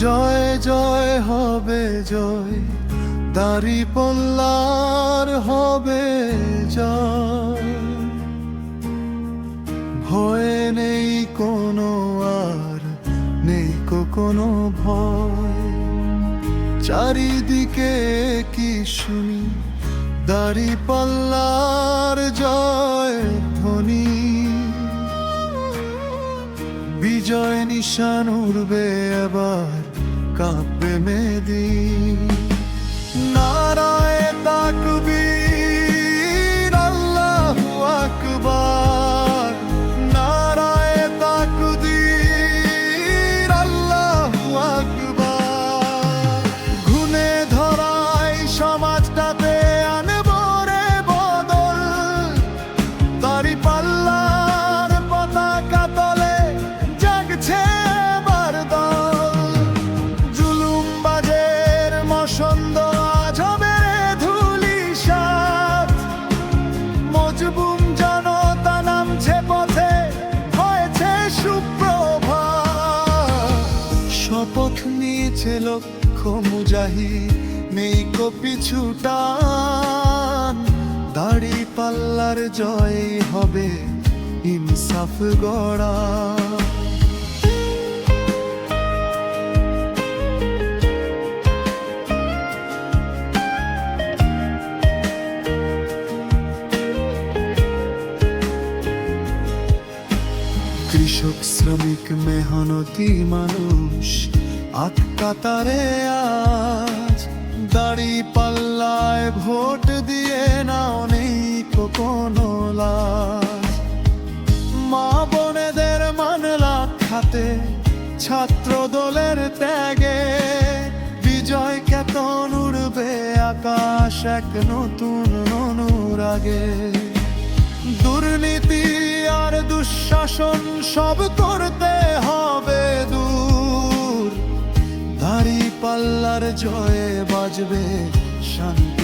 জয় জয় হবে, জয়। দাড়ি পল্লার হবে, জয়। ভয়ে নেই কোনো আর, নেই কোনো ভয়। চারিদিকে কি শুনি? দাড়ি পাল্লার জয়, ধ্বনি বিজয় নিশান উড়বে আবার কাঁপবে মেদি মসন্দ আজ রে ধুলিসাৎ মজবুম জনতা নামছে পথে, হয়েছে সুপ্রভাত। শপথ নিয়েছে লক্ষ মুজাহি নেই পিছু টান দাড়ি পাল্লার জয় হবে ইনসাফ গড়া কৃষক, শ্রমিক, মেহনতি মানুষ। আটকাতারে আজ, দাড়ি পাল্লায় ভোট দিয়ে নাও নেই কোনো লাজ। মা বোনেদের মানলা খাতে, ছাত্র দলের ত্যাগে। বিজয় কেতন উড়বে আকাশ এক নতুন অনুরাগে। দুর্নীতি আর দুঃশাসন সব করতে হবে দূর। দাড়ি পাল্লার জয়ে বাজবে শান্তির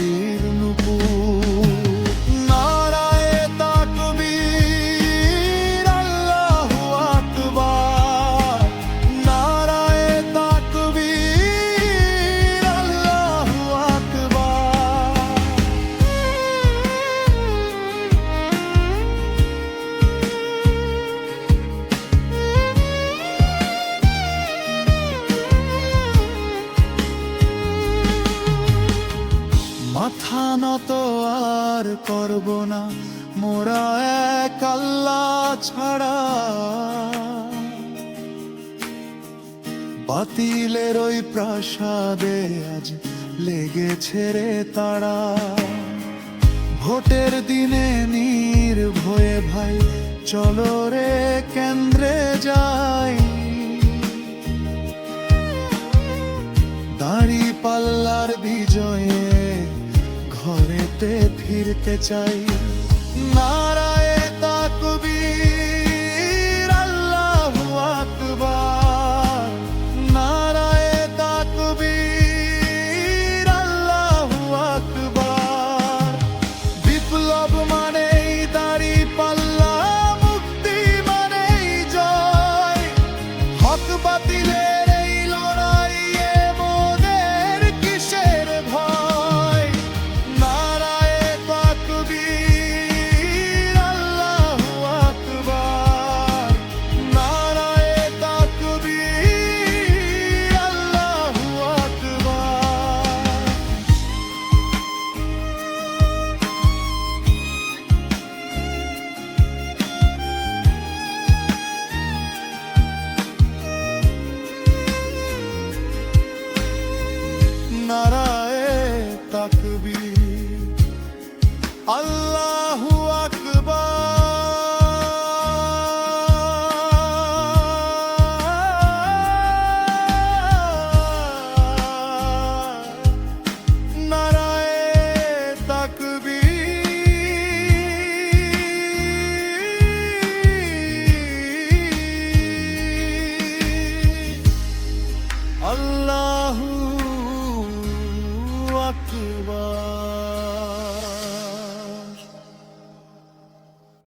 মাথা নত আর করব না, মোরা এক আল্লাহ ছাড়া। বাতিলের ওই প্রাসাদে আজ লেগেছে রে তারা। ভোটের দিনে নির্ভয়ে ভাই, চলো রে কেন্দ্রে যাই। দাড়ি পাল্লার বিজয়ে ফিরতে চাই। না Allah